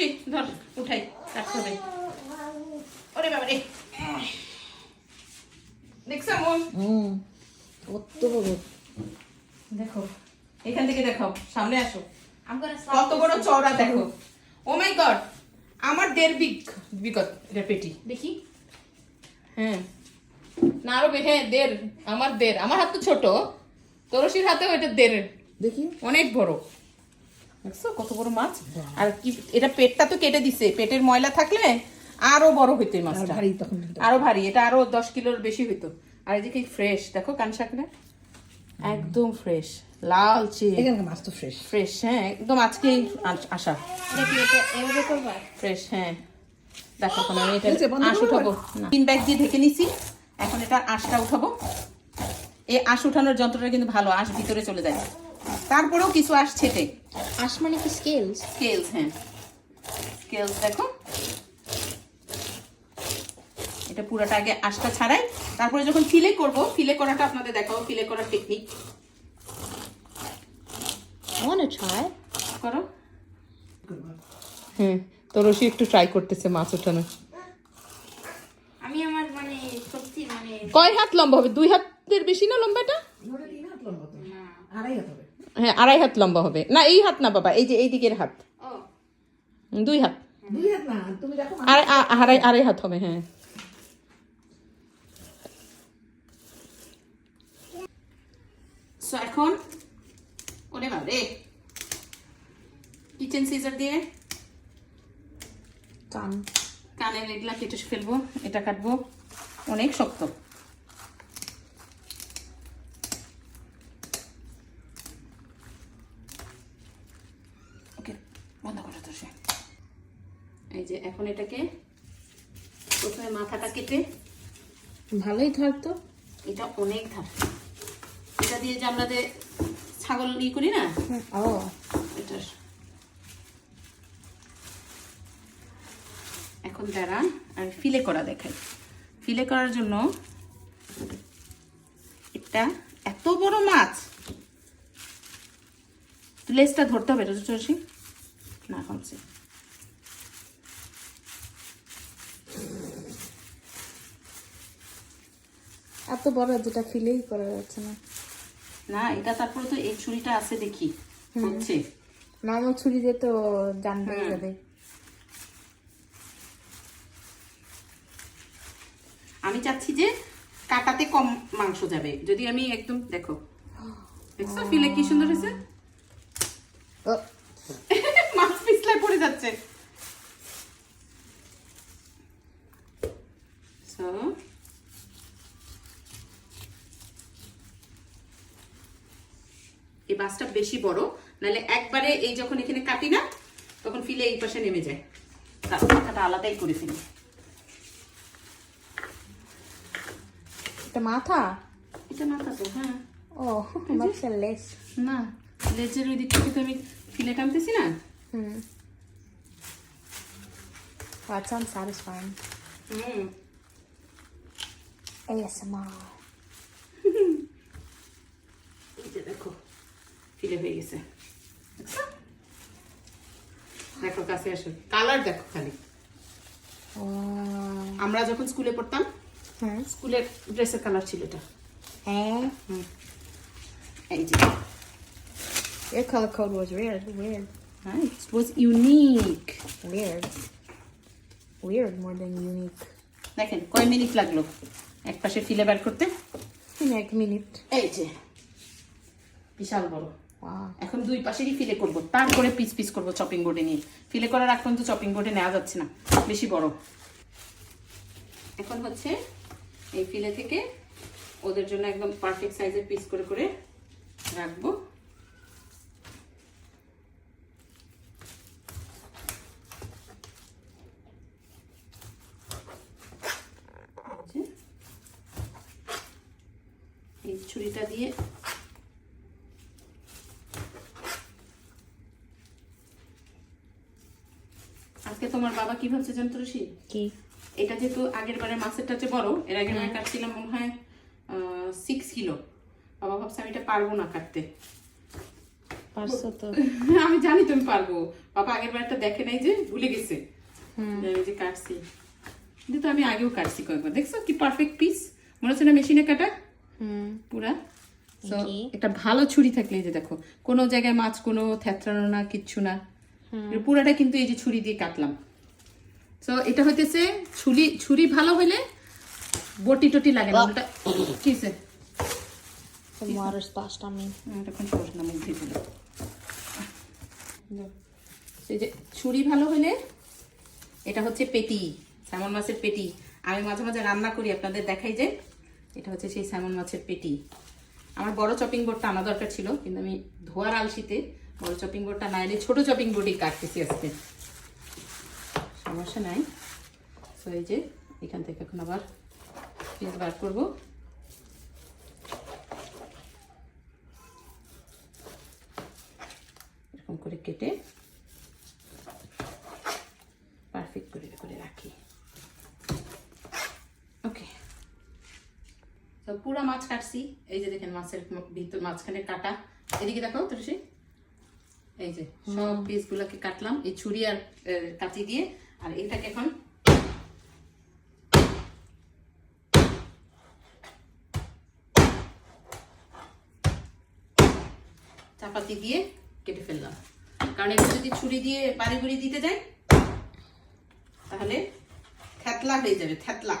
যন্ত্রসী ধর উঠাই রাখতে হবে ওরে বাবা রে। দেখছ মন? হুম কত বড়। দেখো এখান থেকে দেখো সামনে আসো। কত বড় চওড়া দেখো। ও মাই গড আমার দেড় বিগ বিগত এটা পেটি। দেখি। হ্যাঁ। না আরও বে- হ্যাঁ দেড় আমার দেড়। আমার হাত তো ছোট তরসির হাতে ওইটা দেড়। দেখি। অনেক বড়। দেখছ কত বড় মাছ? আর কি এটা পেটটা তো কেটে দিছে। পেটের ময়লা থাকলে আরও বড় হইতো এই মাছটা। ভারী তখন আরও ভারী এটা আরও দশ কিলোর বেশি হইতো। আর এদিকে ফ্রেশ দেখো একদম ফ্রেশ লাল চে এখানকার মাছ তো ফ্রেশ। ফ্রেশ হ্যাঁ একদম আজকেই আসা দেখি এটা এভাবে করবা? ফ্রেশ হ্যাঁ। দেখো এটা আঁশ উঠাবো। তিন ব্যাগ দিয়ে ঢেকে নিছি। এখন এটা আঁশটা উঠাবো। এই আঁশ উঠানোর যন্ত্রটা কিন্তু ভালো আঁশ ভিতরে চলে যায়। তারপরেও কিছু আঁশ ছেটে আশ মানে কি স্কেলস স্কেলস হ্যাঁ। স্কেলস দেখো। এটা পুরোটা আগে আঁশটা ছাড়াই। তারপরে যখন ফিলে করব ফিলে করাটা আপনাদের দেখাবো। ফিলে করার টেকনিক করো। হুম তো রশি একটু ট্রাই করতেছে মাছ ওঠানো। আমি আমার মানে সত্যি মানে কয় হাত লম্বা হবে? দুই হাতের বেশি না লম্বাটা? ধরে তিন হাত লম্বা তো। আড়াই হাত হ্যাঁ আড়াই হাত লম্বা হবে। না এই হাত না বাবা এই যে এই দিকের হাত। দুই হাত। দুই হাত না তুমি দেখো আড়াই আড়াই আড়াই হাত হবে হ্যাঁ। সো এখন ওরে বাবা কিচেন সিজার দিয়ে কান। কানের এগুলা কেটে ফেলব এটা কাটবো। অনেক শক্ত ওকে বন্ধ করো তো সে এই যে এখন এটাকে প্রথমে মাথাটা কেটে ভালোই ধরতো এটা অনেক ধার। এটা দিয়ে যে আমরা যে ছাগল ই করি না ও। এটার। এখন দাঁড়া আমি ফিলে করা দেখাই। ফিলে করার জন্য এটা এত বড় মাছ। লেজটা ধরতে হবে এটা না এখন সে এত বড় যেটা ফিলেই করা যাচ্ছে না। না এটা তারপরে তো এই ছুরিটা আছে দেখি হচ্ছে। নর্মাল ছুরি দিয়ে তো জানবে হুম। যাবে। আমি চাচ্ছি যে কাটাতে কম মাংস যাবে। যদি আমি একদম দেখো। দেখছ ফিলে কি সুন্দর হয়েছে? মাছ পিছলায় পড়ে যাচ্ছে। So, এই মাছটা বেশি বড় নাহলে একবারে এই যখন এখানে কাটি না তখন ফিলে এই পাশে নেমে যায়। তার মাথাটা আলাদাই করে ফেলি। এটা মাথা? এটা মাথা তো হ্যাঁ। ও মাথা লেস না লেজের ওই দিক থেকে আমি ফিলে টানতেছি না? হুম। That sounds satisfying. Hmm. ASMR. এই যে দেখো ফিলে হয়ে গেছে দেখো কাছে আসো কালার দেখো খালি. আমরা যখন স্কুলে পড়তাম স্কুলের ড্রেসের কালার ছিল এটা হ্যাঁ এই যে Your color code was weird. Weird. হ্যাঁ it was unique Weird. Weird more than unique. দেখেন কয় মিনিট লাগল এক পাশে ফিলে বার করতে। এক মিনিট. এই যে বিশাল বড়। এখন দুই পাশেরই ফিলে করব। তারপরে পিস পিস করব চপিং বোর্ডে নিয়ে। ফিলে করার এখন তো চপিং বোর্ডে নেওয়া যাচ্ছে না। বেশি বড়। এখন হচ্ছে এই ফিলে থেকে ওদের জন্য একদম পারফেক্ট সাইজের পিস করে করে রাখব এই যে। এই ছুরিটা দিয়ে। আজকে তোমার বাবা কি ভাবছে জানতো রশি কি? এটা যেহেতু আগের বারে মাছেরটা যে বড় এর আগে আমি কাটছিলাম মনে হয় সিক্স কিলো বাবা ভাবছে আমি এটা পারব না কাটতে। পারছ তো। আমি জানি তুমি পারব। বাবা আগের বারটা দেখে নাই যে ভুলে গেছে। যে কাটছি। কিন্তু আমি আগেও কাটছি কয়েকবার। দেখছ কি পারফেক্ট পিস মনে হচ্ছে না মেশিনে কাটা? পুরা। একটা ভালো ছুরি থাকলে এই যে দেখো কোনো জায়গায় মাছ কোনো থেতরানো না কিচ্ছু না। পুরাটা কিন্তু এই যে ছুরি দিয়ে কাটলাম। তো এটা হইতেছে ছুরি ছুরি ভালো হইলে বটি টটি লাগে না ওটা কিসে splashed on me. এটা কোন সরষ না মুখ দিয়ে দিল এই যে ছুরি ভালো হলে এটা হচ্ছে পেটি স্যামন মাছের পেটি। আমি মাঝে মাঝে রান্না করি আপনাদের দেখাই যে এটা হচ্ছে সেই স্যামন মাছের পেটি। আমার বড় চপিং বোর্ডটা আনা দরকার ছিল, কিন্তু আমি ধোয়ার আলসিতে বড় চপিং বোর্ডটা না এনে ছোটো চপিং বোর্ডই কাটতেছি আজকে। সমস্যা নাই। সো এই যে এখান থেকে এখন আবার পিস বার করব। এরকম করে কেটে পারফেক্ট করে তো পুরো মাছ কাটছি। এই যে দেখেন মাছের ভিতর মাঝখানে কাটা। এদিকে দেখো তুলসী। এই যে সব পিসগুলোকে কাটলাম এই ছুরি আর কাঁচি দিয়ে। আর এটাকে এখন চাপাতি দিয়ে কেটে ফেললাম। কারণ এগুলো যদি ছুরি দিয়ে বাড়ি বুড়ি দিতে যাই তাহলে থ্যাতলা হয়ে যাবে থ্যাতলা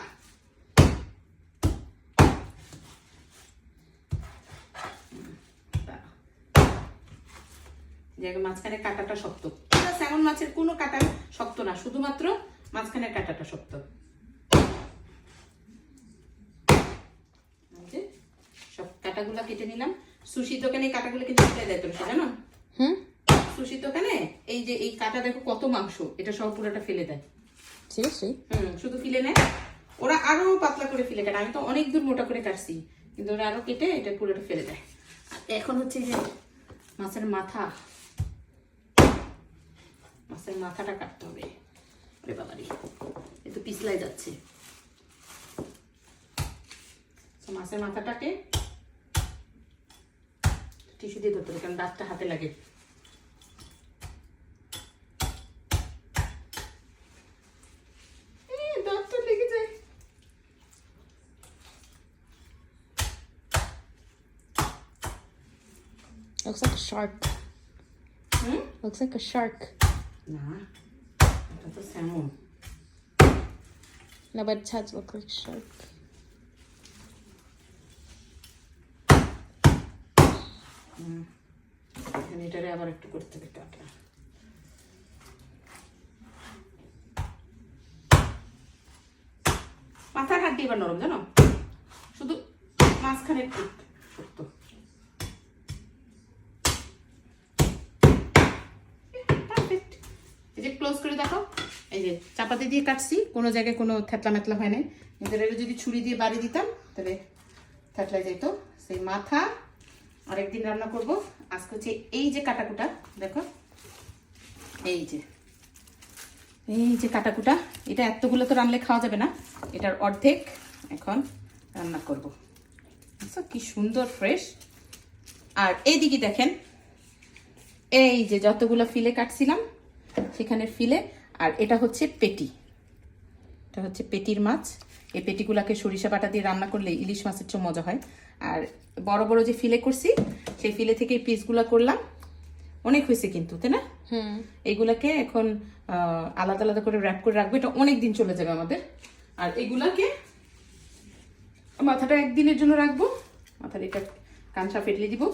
জায়গা মাঝখানে কাটাটা শক্ত। স্যামন মাছের কোনো কাটা শক্ত না শুধুমাত্র মাঝখানের কাটাটা শক্ত। সব কাটাগুলো কেটে নিলাম। সুশি দোকানে এই কাটাগুলো কিন্তু ফেলে দেয় তোর জানো? হুম? সুশি দোকানে এই যে এই কাটা দেখো কত মাংস এটা সব পুরোটা ফেলে দেয়। Seriously? হুম শুধু ফিলে নেয়। ওরা আরও পাতলা করে ফিলে কাটে আমি তো অনেক দূর মোটা করে কাটছি কিন্তু ওরা আরও কেটে এটা পুরোটা ফেলে দেয়। আর এখন হচ্ছে যে মাছের মাথা মাছের মাথাটা কাটতে হবে। ওরে বাবারি এ তো পিছলাই যাচ্ছে। মাছের মাথাটাকে টিস্যু দিয়ে ধরতে হবে কারণ দাঁতটা হাতে লাগে। Looks like a shark. Hmm? Looks like a shark. না এটা তো salmon. No, but its heads look like shark. এটারে আবার একটু করতে হবে কাটা মাথার হাড্ডি এবার নরম জানো? শুধু মাঝখানে একটু শক্ত Perfect. এই যে ক্লোজ করে দেখো। এই যে চাপাতি দিয়ে কাটছি, কোনো জায়গায় কোনো থ্যাতলা ম্যাতলা হয় নাই। কিন্তু এটা যদি ছুরি দিয়ে বাড়ি দিতাম, তাহলে থ্যাতলাই যেত সেই মাথা আরেকদিন রান্না করব। আজকে হচ্ছে এই যে কাটাকুটা, দেখো। এই যে এই যে কাটাকুটা, এটা এতগুলো তো রান্নলে খাওয়া যাবে না। এটার অর্ধেক এখন রান্না করব। আচ্ছা কি সুন্দর ফ্রেশ আর এইদিকে দেখেন, এই যে যতগুলো ফিলে কাটছিলাম সেখানে ফিলে আর এটা হচ্ছে পেটি। এটা হচ্ছে পেটির মাছ। এই পেটিগুলাকে সরিষা বাটা দিয়ে রান্না করলে ইলিশ মাছের চেয়ে মজা হয়। আর বড় বড় যে ফিলে করছি সেই ফিলে থেকে পিসগুলো করলাম। অনেক হয়েছে কিন্তু তাই না? হুম। এইগুলাকে এখন আলাদা আলাদা করে র্যাপ করে রাখব। এটা অনেক দিন চলে যাবে আমাদের। আর এগুলাকে মাথাটা একদিনের জন্য রাখব। মাথার এটা কাঁচা ফেটলে দিব।